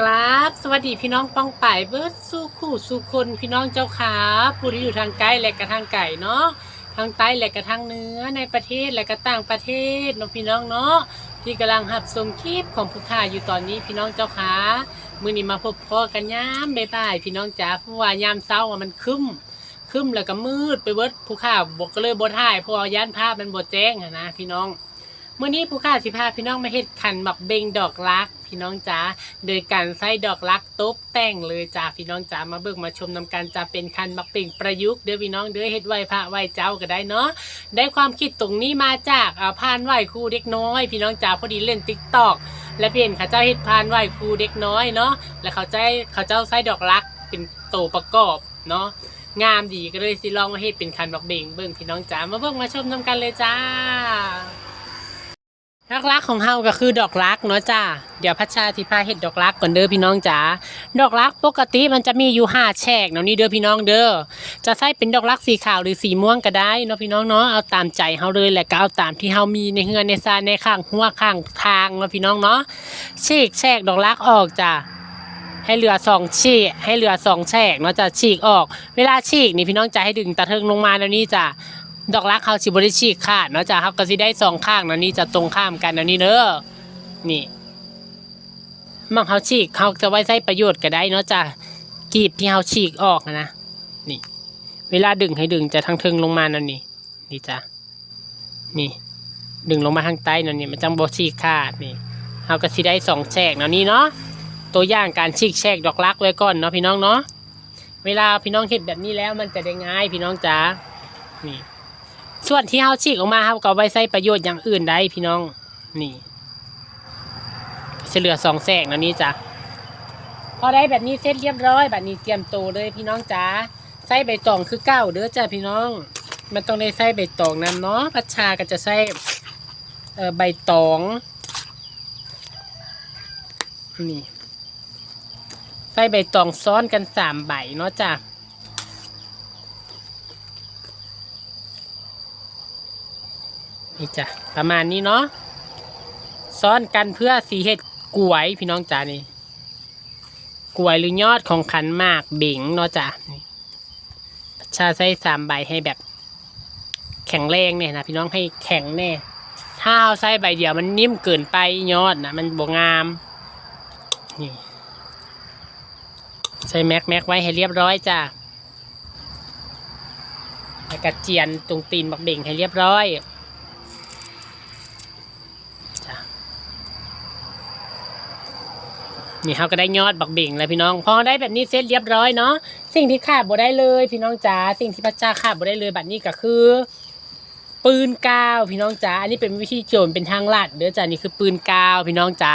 กราบสวัสดีพี่น้องป้องป่ายเบิร์ดสู้คู่สู้คนพี่น้องเจ้าขาผู้ที่อยู่ทางใกล้และกระทางไก่เนาะทางใต้และกระทางเหนือในประเทศและก็ต่างประเทศเนาะพี่น้องเนาะที่กำลังหับชมคลิปของผู้ข่าอยู่ตอนนี้พี่น้องเจ้าขามื้อนี้มาพบพ่อกันยามบ่ายๆพี่น้องจ๋าเพราะว่ายามเช้าอะมันคึ้มคึ้มแล้วก็มืดไปเบิร์ดผู้ข่าบอกก็เลยบ่ถ่ายเพราะว่าย่านภาพมันบ่แจ้งนะพี่น้อง มื่อนี้ผู้ข้าสิพาพี่น้องมาเฮ็ดขันบักเบงดอกรัก พี่น้องจ๋าโดยการใส่ดอกรักตบแต่งเลยจ้าพี่น้องจ๋ามาเบิ่งมาชมนำกันจะเป็นขันบักเบงประยุกต์เด้อพี่น้องเด้อเฮ็ดไหวพระไหวเจ้าก็ได้เนาะได้ความคิดตรงนี้มาจากอ่าพานไหวครูเด็กน้อย พี่น้องจ๋าพอดีเล่นติ๊กตอกและเปลี่ยนเขาเจ้าเฮ็ดพานไหวครูเด็กน้อยเนาะแล้วเขาใจเขาเจ้าใส่ดอกรักเป็นโตวประกอบเนาะงามดีก็เลยสิลองมาเฮ็ดเป็นขันบักเบงเบิ่งพี่น้องจ๋ามาเบิ่งมาชมนำกันเลยจ้า ดอกรักของเฮาก็คือดอกรักเนาะจ้า เดี๋ยวพัชชาที่พาเห็ดดอกรักก่อนเด้อพี่น้องจ๋า ดอกรักปกติมันจะมีอยู่ห้าแฉกเนาะนี่เด้อพี่น้องเด้อ จะใส่เป็นดอกรักสีขาวหรือสีม่วงก็ได้เนาะพี่น้องเนาะ เอาตามใจเฮาเลยแหละก็เอาตามที่เฮามีในเฮือนในซานในข้างหัวข้างทางเนาะพี่น้องเนาะฉีกแฉกดอกรักออกจ้าให้เหลือสองฉีกให้เหลือสองแฉกเนาะจะฉีกออก เวลาฉีกนี่พี่น้องจะให้ดึงตะเทิงลงมาแล้วนี่จ้ะ ดอกรักเขาสิบริฉีกขาดเนาะจ้ะเขาก็สิได้สองข้างเนาะนี่จะตรงข้ามกันเนาะนี่เด้อนี่มังเขาฉีกเขาจะไว้ใช้ประโยชน์ก็ได้เนาะจ้ะกีบที่เขาฉีกออกนะนี่ เวลาดึงให้ดึงจะทางเทิงลงมาเนาะนี่นี่จ้ะนี่ดึงลงมาทางใต้เนาะนี่มันจังบ่ฉีกขาดนี่เขาก็สิได้สองแฉกเนาะนี่เนาะตัวอย่างการฉีกแฉกดอกรักไว้ก่อนเนาะพี่น้องเนาะเวลาพี่น้องเห็ดแบบนี้แล้วมันจะได้ง่ายพี่น้องจ้านี่ ส่วนที่เฮาฉีกออกมาเฮาก็ไว้ใช้ประโยชน์อย่างอื่นได้พี่น้อง นี่จะเหลือสองแสกแล้วนี่จ้ะพอได้แบบนี้เสร็จเรียบร้อยแบบนี้เตรียมโตเลยพี่น้องจ๋าใส่ใบตองคือเก้าเด้อจ้ะพี่น้อง มันต้องได้ใส่ใบตองนํเนาะพัชชาก็จะใส่เอ่อใบตองนี่ใส่ใบตองซ้อนกันสามใบเนาะจ้ะ นี่จ้ะประมาณนี้เนาะซ้อนกันเพื่อสีเห็ดกล้วยพี่น้องจ๋านี่กล้วยหรือยอดของขันมากเบ่งเนาะจ้ะนี่ชาใส่สามใบให้แบบ แข็งแรงเนี่ยนะพี่น้องให้แข็งแน่ถ้าเอาใส่ใบเดียวมันนิ่มเกินไปยอดนะมันบงามนี่ใส่แม็กแม็กไว้ให้เรียบร้อยจ้ะแล้วก็เจียนตรงตีนบักเบ่งให้เรียบร้อย จ้ะ นี่เขาก็ได้ยอดบักเบ่งแล้วพี่น้อง พอได้แบบนี้เสร็จเรียบร้อยเนาะสิ่งที่ขาดบ่ได้เลยพี่น้องจ๋าสิ่งที่พระเจ้าขาดบ่ได้เลยแบบนี้ก็คือ ปืนกาวพี่น้องจ๋าอันนี้เป็นวิธีโจรเป็นทางลาดเด้อจ้านี่คือปืนกาวพี่น้องจ๋า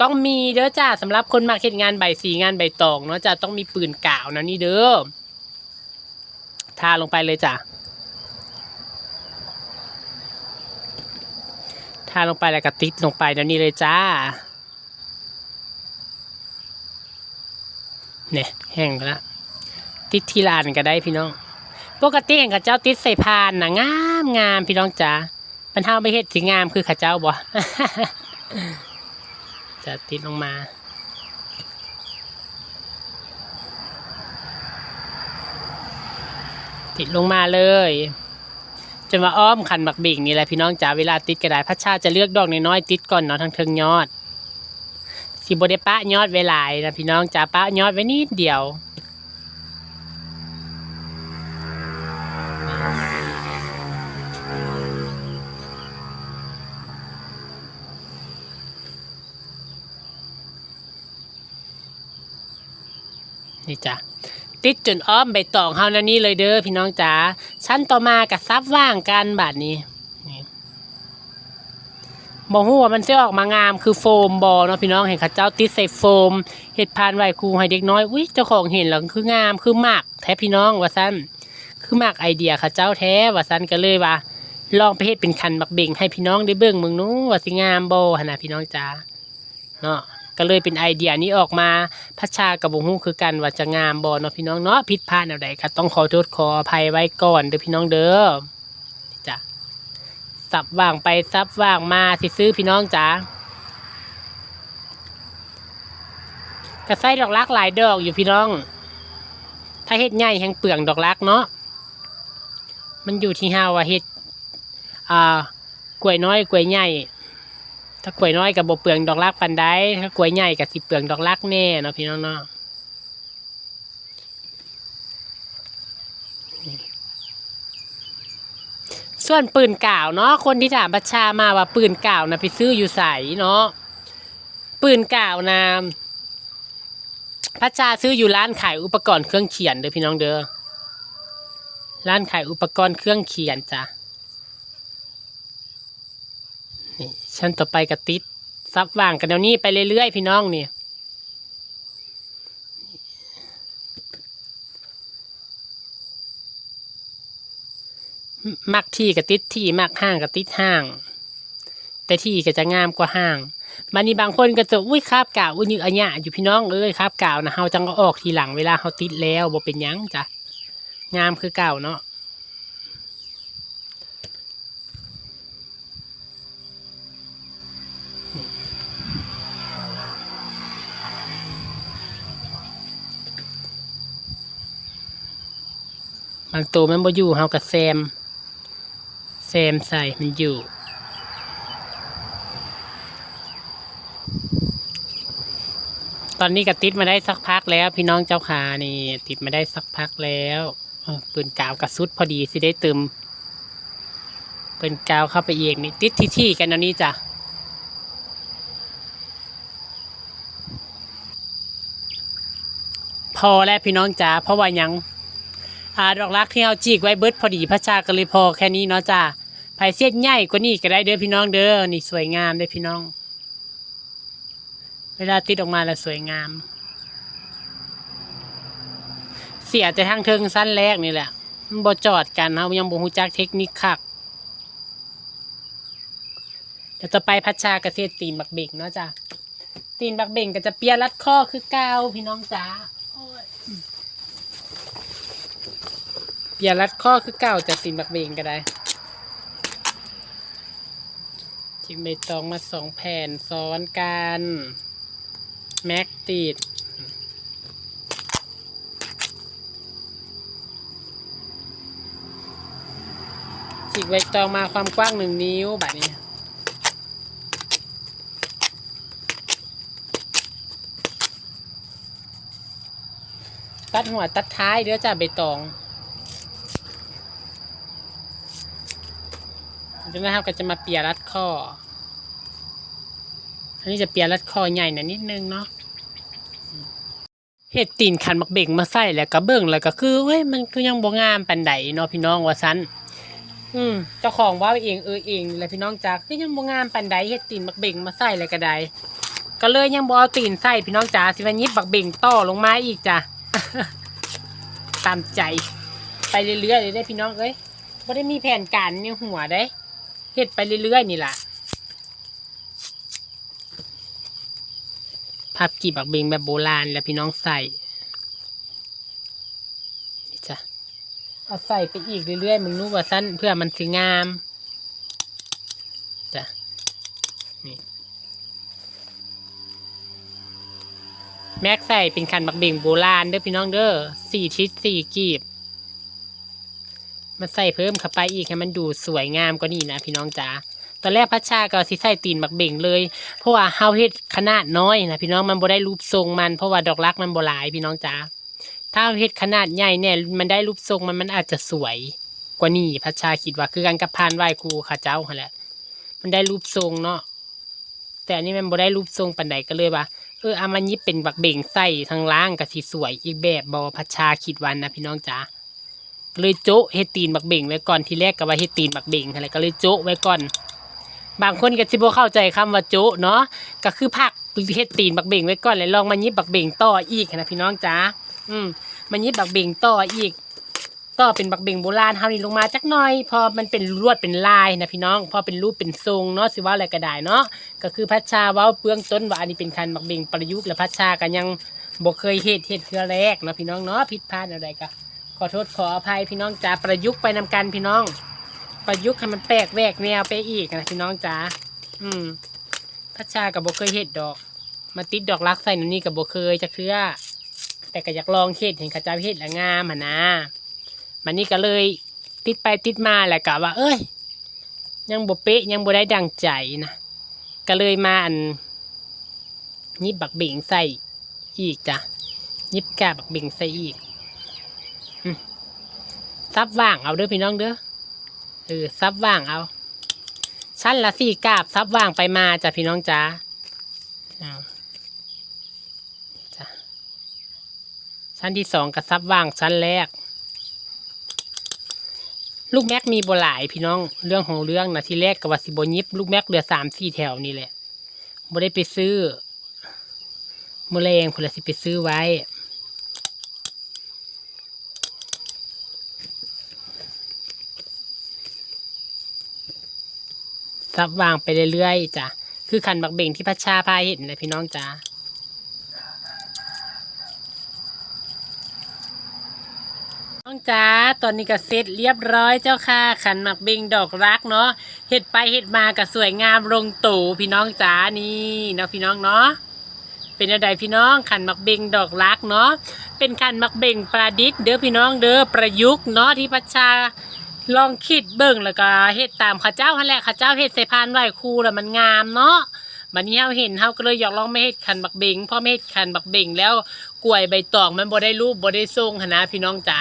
ต้องมีเด้อจ้าสำหรับคนมาเฮ็ดงานใบสีงานใบตองเนาะจ้าต้องมีปืนกาวนะนี่เด้อทาลงไปเลยจ้ะทาลงไปแล้วก็ติดลงไปเดี๋ยวนี้เลยจ้า เนี่ยแห้งไปแล้วติดทีลานก็ได้พี่น้อง ปกติเองข้าเจ้าติดใส่พานนะงามงามพี่น้องจ๋าบรรเทาไปเฮ็ดสีงามคือข้าเจ้าบ่จะติดลงมาติดลงมาเลยจนว่าอ้อมขันบักบิ่งนี่แหละพี่น้องจ๋าเวลาติดกระดาษพัชชาจะเลือกดอกน้อยๆติดก่อนเนาะทั้งเทิงยอด สิบได้ปะยอดไว้หลายนะพี่น้องจ๋าปะยอดไว้นิดเดียวนี่จ้ะติดจนอ้อมใบตองเฮาแล้วนี่เลยเด้อพี่น้องจ๋าชั้นต่อมากับซับว่างกันบาดนี้ บ่ฮู้ว่ามันจะออกมางามคือโฟมบอเนาะพี่น้องเห็นเขาเจ้าติดใส่โฟมเฮ็ดพานไหวครูให้เด็กน้อยอุ้ยเจ้าของเห็นแล้วคืองามคือมากแท้พี่น้องว่าซั่นคือมากไอเดียเขาเจ้าแท้ว่าซั่นก็เลยว่า ลองไปเฮ็ดเป็นคันบักเบ่งให้พี่น้องได้เบิ่งมืองนู้ว่าสิงามบ่หนน่ะพี่น้องจ๋าเนาะก็เลยเป็นไอเดียนี้ออกมาพัชชากับบงฮู้คือกันว่าจะงามบ่เนาะพี่น้องเนาะผิดพลาดแนวใดก็ต้องขอโทษขออภัยไว้ก่อนเด้อพี่น้องเด้อ สับว่างไปสับว่างมาสิซื้อพี่น้องจ๋าก็ใส่ดอกรักหลายดอกอยู่พี่น้อง ถ้าเฮ็ดใหญ่แห่งเปลืองดอกรักเนาะมันอยู่ที่เฮาว่าเฮ็ดอ่ากล้วยน้อยกล้วยใหญ่ถ้ากล้วยน้อยกับบเปลืองดอกรักปานใดถ้ากล้วยใหญ่กับสิเปลืองดอกรักแน่เนาะพี่น้องเนาะ ส่วนปืนก่าวเนาะคนที่ถามประชามาว่าปืนก่าวนะไปซื้ออยู่ใสเนาะปืนก่าวนะพระชาซื้ออยู่ร้านขายอุปกรณ์เครื่องเขียนเด้อพี่น้องเด้อร้านขายอุปกรณ์เครื่องเขียนจ้ะนี่ชั้นต่อไปกระติดซับว่างกันเดี๋ยวนี้ไปเรื่อยๆพี่น้องเนี่ย มักที่กับติดที่มักห้างกับติดห้าง แต่ที่ก็จะงามกว่าห้างบันนี้บางคนก็จะอุ้ยคาบกาวอุ้ยนี่อันเนี้ยอยู่พี่น้องเอ้ยคาบกาวนะเฮาจังก็ออกทีหลังเวลาเฮาติดแล้วบ่เป็นยังจ้ะงามคือเก่าเนาะบางตัวมันบ่อยู่เฮากับแซม แซมใส่มันอยู่ ตอนนี้ก็ติดมาได้สักพักแล้ว พี่น้องเจ้าขานี่ ติดมาได้สักพักแล้วปืนกาวกระสุดพอดีสิได้เติมปืนกาวเข้าไปเองนี่ติดที่ที่กันตอนนี้จ้ะพอแล้วพี่น้องจ๋าเพราะว่ายัง อ่าดอกรักที่เอาจีกไว้เบิดพอดีพระชาก็เลยพอแค่นี้เนาะจ้าไผ่เสี้ยนใหญ่กว่านี้ก็ได้เด้อพี่น้องเด้อนี่สวยงามเด้อพี่น้อง เวลาติดออกมาแล้วสวยงาม เสียแต่ทางเทิงสั้นแรกนี่แหละมันบ่จอดกันเรายังบ่ฮู้จักเทคนิคคักเดี๋ยวต่อไปพัชชาเกษตรตีนบักเบ่งเนาะจ้ะตีนบักเบ่งก็จะเปียรัดข้อคือเกาวพี่น้องจ้าโอ้ย อย่ารัดข้อคือเก่าจะตินบักเบงก็ได้จิกใบตองมาสองแผ่นซ้อนกัน แม็กติดจิกใบตองมาความกว้างหนึ่งนิ้วแบบนี้ตัดหัวตัดท้ายเดี๋ยวจะใบตอง เดี๋ยวนะครับก็จะมาเปียรัดข้อ อันนี้จะเปียรัดข้อใหญ่หน่อยนิดนึงเนาะเห็ดตีนขันมักเบ่งมาใส่แล้วก็เบิ่งแล้วก็คือเว้ยมันก็ยังบ่งามปานใดเนาะพี่น้องว่าซันอืมเจ้าของว่าเองเออเองแหละพี่น้องจ๋าก็ยังบ่งามปานใดเห็ดตีนมักเบ่งมาใส่แล้วก็ได้ก็เลยยังบ่เอาตีนใส่พี่น้องจ๋าสิวันนี้บักเบ่งต่อลงมาอีกจ้ะตามใจ ไปเรื่อยๆเลยได้พี่น้องเอ้ยบ่ได้มีแผนการในหัวได้ เฮ็ดไปเรื่อยๆนี่ล่ะพับกีบบักเบงแบบโบราณแล้วพี่น้องใส่จ้ะเอาใส่ไปอีกเรื่อยๆมึงนู้ว่าสั้นเพื่อมันสิงามจ้ะนี่แม็กใส่เป็นคันบักเบงโบราณเด้อพี่น้องเด้อสี่ทิศสี่กีบ มาใส่เพิ่มเข้าไปอีกให้มันดูสวยงามกว่านี้นะพี่น้องจ๋าตอนแรกพัชชาก็สิใส่ตีนบักเบ่งเลย เพราะว่าเฮาเฮ็ดขนาดน้อยนะพี่น้องมันบ่ได้รูปทรงมันเพราะว่าดอกรักมันบ่หลายพี่น้องจ๋าถ้าเฮ็ดขนาดใหญ่เนี่ยมันได้รูปทรงมันมันอาจจะสวยกว่านี้พัชชาคิดว่าคือการกับพานไหว้ครูข้าเจ้าหั่นแหละ มันได้รูปทรงเนาะแต่อันนี้มันบ่ได้รูปทรงปานใดก็เลยว่าเออเอามันยิบเป็นบักเบ่งใส่ทางล่างก็สิสวยอีกแบบบ่พัชชาคิดวันนะพี่น้องจ๋า ก็เลยโจะเฮ็ดตีนบักเบ่งไว้ก่อนทีแรกก็ว่าเฮ็ดตีนบักเบ่งอะไรก็เลยโจะไว้ก่อน บางคนก็สิบ่เข้าใจคำว่าโจะเนาะก็คือพักเฮ็ดตีนบักเบ่งไว้ก่อนแล้วลองมายิบบักเบ่งต่ออีกนะพี่น้องจ๋าอืมมายิบบักเบ่งต่ออีกต่อเป็นบักเบ่งโบราณเฮานี่ลงมาจักหน่อย พอมันเป็นลวดเป็นลายนะพี่น้อง พอเป็นรูปเป็นทรงเนาะสิว่าอะไรก็ได้เนาะก็คือพัชชาเว้าเบื้องต้นว่าอันนี้เป็นคันบักเบ่งประยุกต์และพัชชาก็ยังบ่เคยเฮ็ดเฮ็ดเทื่อแรกเนาะพี่น้องเนาะผิดพลาดอะไรก็ ขอโทษขออภัยพี่น้องจ๋าประยุกต์ไปนำกันพี่น้อง ประยุกต์ให้มันแปลกแหวกแนวไปอีกนะพี่น้องจ๋าอืมพัชชากับบเคยเห็ดดอก มาติดดอกรักใส่หนูนี่กับโบเคยจะเคลือแต่ก็อยากลองเฮ็ดเห็นขาเจ้าเฮ็ดละงามหนะมันนี่ก็เลยติดไปติดมาแหละกะว่า เอ้ย ยังบเป๊ะยังบได้ดังใจนะก็เลยมาอันยิบบักเบ่งใส่อีกจ้ะยิบกาบักเบ่งใส่อีก ซับว่างเอาเด้อพี่น้องเด้อเออซับว่างเอาชั้นละสี่กาบซับว่างไปมาจ้ะพี่น้องจ้าจ้ะชั้นที่สองกับซับว่างชั้นแรก ลูกแม็กมีบหลายพี่น้องเรื่องของเรื่องนะที่แรกกับวาสิบยิบลูกแม็กเหลือสามสี่แถวนี่แหละบ่ได้ไปซื้อมือแรงพลสิไปซื้อไว้ ซับวางไปเรื่อยๆจ้ะคือขันบักเบ่งที่พัชชาพาเห็นเลยพี่น้องจ้าน้องจ้าตอนนี้ก็เสร็จเรียบร้อยเจ้าค่ะ ขันหมักเบ่งดอกรักเนาะเห็ดไปเห็ดมาก็สวยงามลงตู่พี่น้องจ้านี่เนาะพี่น้องเนาะเป็นอะไรพี่น้องขันหมักเบ่งดอกรักเนาะเป็นขันหมักเบ่งประดิษฐ์เด้อพี่น้องเด้อประยุกต์เนาะที่พัชชา ลองคิดเบิ่งแล้วก็เฮ็ดตามข้าเจ้าหั่นแหละข้าเจ้าเฮ็ดใส่พานไหว้ครูแล้วมันงามเนาะบัดนี้เฮาเห็นเฮาก็เลยอยากลองไม่เฮ็ดขันบักเบงเพราะไม่เฮ็ดขันบักเบงแล้วกล้วยใบตองมันบ่ได้รูปบ่ได้ทรงหั่นนะพี่น้องจ๋า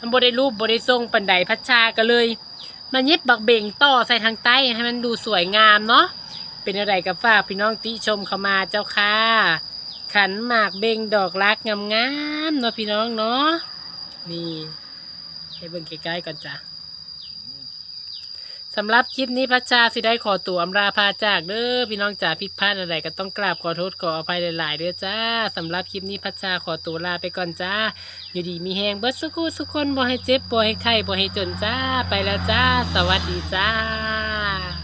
มันบ่ได้รูปบ่ได้ทรงปานใดพัชชาก็เลยมาเย็บบักเบงต่อใส่ทางใต้ให้มันดูสวยงามเนาะเป็นอะไรก็ฝากพี่น้องติชมเข้ามาเจ้าค่ะ ขันหมากเบงดอกรักงามๆเนาะพี่น้องเนาะนี่ให้เบิ่งใกล้ๆก่อนจ้ะ สำหรับคลิปนี้พระชาสิได้ขอตัวอำลาพาจากเด้อพี่น้องจ๋าผิดพลาดอะไรก็ต้องกราบขอโทษขออภัยหลาย ๆเด้อจ้าสำหรับคลิปนี้พระชาขอตัวลาไปก่อนจ้า อยู่ดีมีแหงเบิดสุกูสุกคนบ่ให้เจ็บบ่ให้ไข้บ่ให้จนจ้า ไปแล้วจ้า สวัสดีจ้า